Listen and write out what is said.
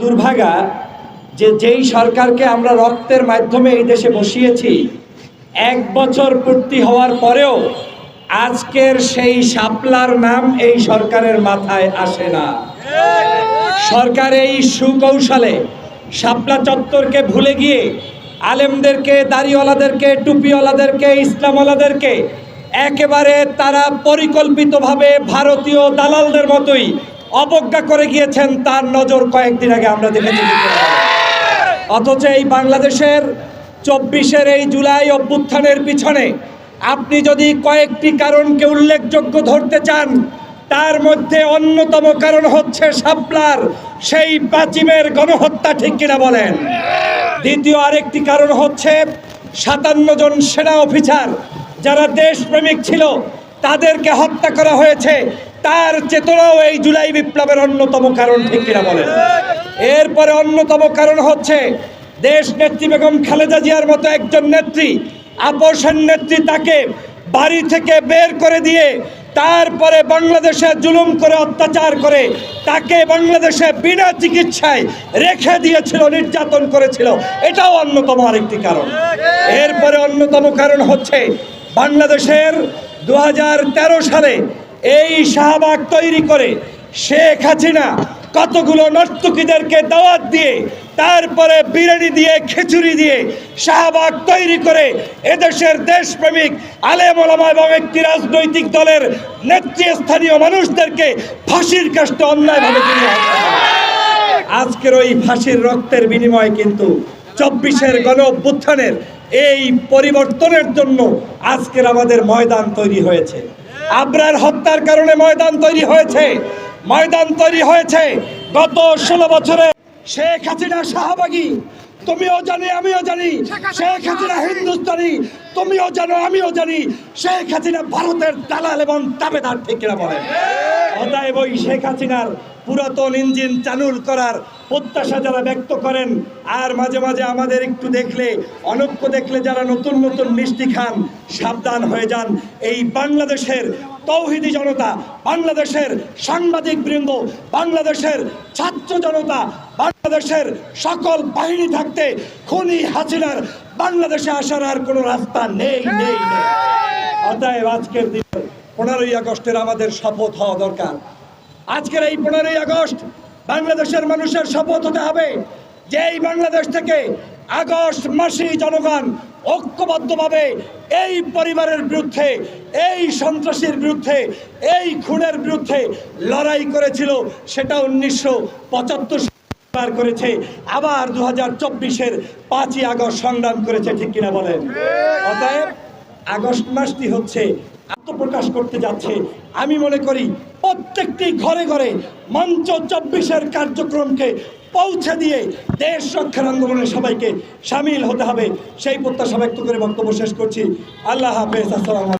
দুর্ভাগা যে যেই সরকারকে আমরা রক্তের মাধ্যমে এই দেশে বসিয়েছি, এক বছর পূর্তি হওয়ার পরেও আজকের সেই শাপলার নাম এই সরকারের মাথায় আসে না। সরকার এই সুকৌশলে শাপলা চত্বরকে ভুলে গিয়ে আলেমদেরকে, দাড়িওয়ালাদেরকে, টুপিওয়ালাদেরকে, ইসলামওয়ালাদেরকে একেবারে তারা পরিকল্পিতভাবে ভারতীয় দালালদের মতোই অবজ্ঞা করে গিয়েছেন, তার নজর কয়েকদিন আগে আমরা দেখেছি। অথচ এই বাংলাদেশের চব্বিশের এই জুলাই অভ্যুত্থানের পিছনে আপনি যদি কয়েকটি কারণকে উল্লেখযোগ্য ধরতে চান, তার মধ্যে অন্যতম কারণ হচ্ছে শাপলার সেই পাচিমের গণহত্যা, ঠিক কিনা বলেন? দ্বিতীয় আরেকটি কারণ হচ্ছে সাতান্ন জন সেনা অফিসার যারা দেশপ্রেমিক ছিল, তাদেরকে হত্যা করা হয়েছে। তার চেতনাও এই জুলাই বিপ্লবের অন্যতম কারণ, ঠিক কিনা বলেন? এরপরে অন্যতম কারণ হচ্ছে, দেশ নেত্রী বেগম খালেদা জিয়ার মতো একজন নেত্রী, আপোষের নেত্রী তাকে বাড়ি থেকে বের করে দিয়ে তারপরে বাংলাদেশে জুলুম করে অত্যাচার করে তাকে বাংলাদেশে বিনা চিকিৎসায় রেখে দিয়েছিল, নির্যাতন করেছিল। এটাও অন্যতম আরেকটি কারণ। এরপরে অন্যতম কারণ হচ্ছে, বাংলাদেশের দু হাজার তেরো সালে এই শাহবাগ তৈরি করে শেখ হাসিনা কতগুলো নর্তকীদেরকে দাওয়াত দিয়ে, তারপরে বিরিয়ানি দিয়ে, খিচুড়ি দিয়ে শাহবাগ তৈরি করে এদেশের দেশপ্রেমিক আলেম ওলামা এবং একটি রাজনৈতিক দলের নেতৃস্থানীয় মানুষদেরকে ফাঁসির কাস্টে অন্যায়ভাবে আজকের ওই ফাঁসির রক্তের বিনিময়ে কিন্তু চব্বিশের গণ অভ্যুত্থানের এই পরিবর্তনের জন্য আজকের আমাদের ময়দান তৈরি হয়েছে। আবরার হত্যার কারণে ময়দান তৈরি হয়েছে। ময়দান তৈরি হয়েছে গত ষোলো বছরে। শেখ হাসিনা শাহবাগী, তুমিও জানি, আমিও জানি, শেখ হাসিনা হিন্দুস্তানি, তুমিও জানো, আমিও জানি, শেখ হাসিনা ভারতের দালাল এবং দাবেদার ঠিক বলেন? অতএব ওই শেখ হাসিনার পুরাতন ইঞ্জিন চালুর করার প্রত্যাশা যারা ব্যক্ত করেন, আর মাঝে মাঝে আমাদের একটু দেখলে, অনক্ষ দেখলে যারা নতুন নতুন মিষ্টি খান, সাবধান হয়ে যান। এই বাংলাদেশের তৌহিদি জনতা, বাংলাদেশের সাংবাদিক বৃন্দ, বাংলাদেশের ছাত্র জনতা, বাংলাদেশের সকল বাহিনী থাকতে খুনি হাসিনার বাংলাদেশে আসার আর কোনো রাস্তা নেই নেই অতএব আজকের দিনে পনেরোই আগস্টের আমাদের শপথ হওয়া দরকার। আজকের এই পনেরোই আগস্ট বাংলাদেশের মানুষের শপথ হতে হবে যে এই বাংলাদেশ থেকে আগস্ট মাসি জনগণ ঐক্যবদ্ধভাবে এই পরিবারের বিরুদ্ধে এই সন্ত্রাসীর বিরুদ্ধে এই খুনের বিরুদ্ধে লড়াই করেছিল সেটা উনিশশো পঁচাত্তর পার করেছে আবার দু হাজার চব্বিশের পাঁচই আগস্ট সংগ্রাম করেছে ঠিক কিনা বলেন? অতএব আগস্ট মাসটি হচ্ছে আত্মপ্রকাশ করতে যাচ্ছে। আমি মনে করি প্রত্যেকটি ঘরে ঘরে মঞ্চ চব্বিশের কার্যক্রমকে পৌঁছে দিয়ে দেশ রক্ষার আন্দোলনে সবাইকে সামিল হতে হবে। সেই প্রত্যাশা ব্যক্ত করে বক্তব্য শেষ করছি। আল্লাহ হাফেজ, আসসালাম